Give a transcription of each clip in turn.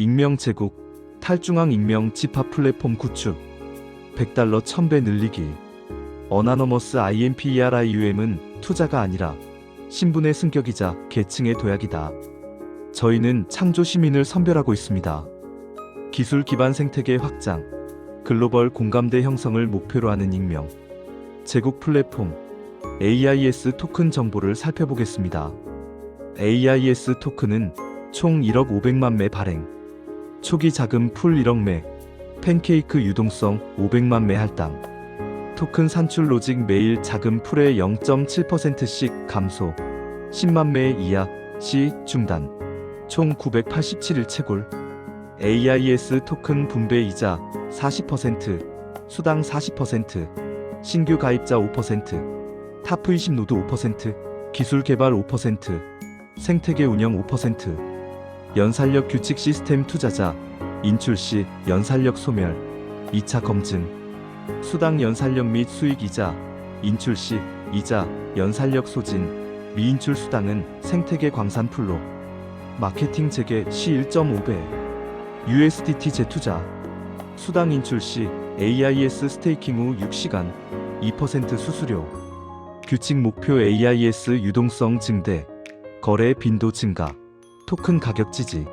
익명 제국, 탈중앙 익명 집합 플랫폼 구축, 100달러 1000배 늘리기, 어나너머스 IMPERIUM은 투자가 아니라 신분의 승격이자 계층의 도약이다. 저희는 창조 시민을 선별하고 있습니다. 기술 기반 생태계 확장, 글로벌 공감대 형성을 목표로 하는 익명, 제국 플랫폼, AIS 토큰 정보를 살펴보겠습니다. AIS 토큰은 총 1억 500만 매 발행, 초기 자금 풀 1억 매, 팬케이크 유동성 500만 매 할당, 토큰 산출 로직 매일 자금 풀의 0.7%씩 감소, 10만 매 이하 시 중단, 총 987일 채굴, AIS 토큰 분배 이자 40%, 수당 40%, 신규 가입자 5%, 타프 20 노드 5%, 기술 개발 5%, 생태계 운영 5%, 연살력 규칙 시스템 투자자, 인출 시 연살력 소멸, 2차 검증, 수당 연살력 및 수익 이자, 인출 시 이자, 연살력 소진, 미인출 수당은 생태계 광산 풀로, 마케팅 재개 시 1.5배, USDT 재투자, 수당 인출 시 AIS 스테이킹 후 6시간, 2% 수수료, 규칙 목표 AIS 유동성 증대, 거래 빈도 증가, 토큰 가격 지지,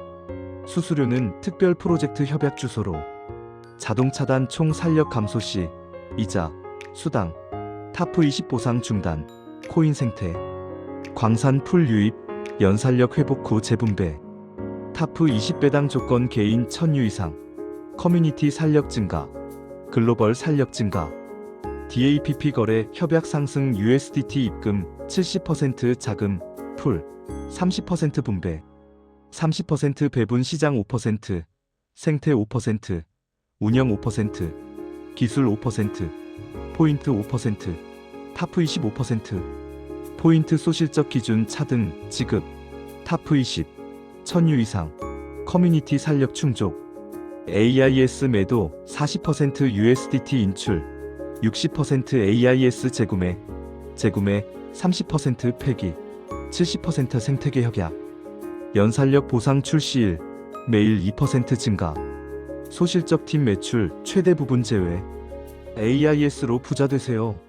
수수료는 특별 프로젝트 협약 주소로, 자동 차단 총 살력 감소 시, 이자, 수당, 타프 20 보상 중단, 코인 생태, 광산 풀 유입, 연살력 회복 후 재분배, 타프 20배당 조건 개인 1000유 이상, 커뮤니티 살력 증가, 글로벌 살력 증가, DAPP 거래 협약 상승 USDT 입금 70% 자금 풀 30% 분배 30% 배분 시장 5% 생태 5% 운영 5% 기술 5% 포인트 5% 타프 25% 포인트 소실적 기준 차등 지급 타프 20 1000유 이상 커뮤니티 살력 충족 AIS 매도 40% USDT 인출 60% AIS 재구매 재구매 30% 폐기 70% 생태계 협약 연살력 보상 출시일 매일 2% 증가 소실적 팀 매출 최대 부분 제외 AIS로 부자 되세요.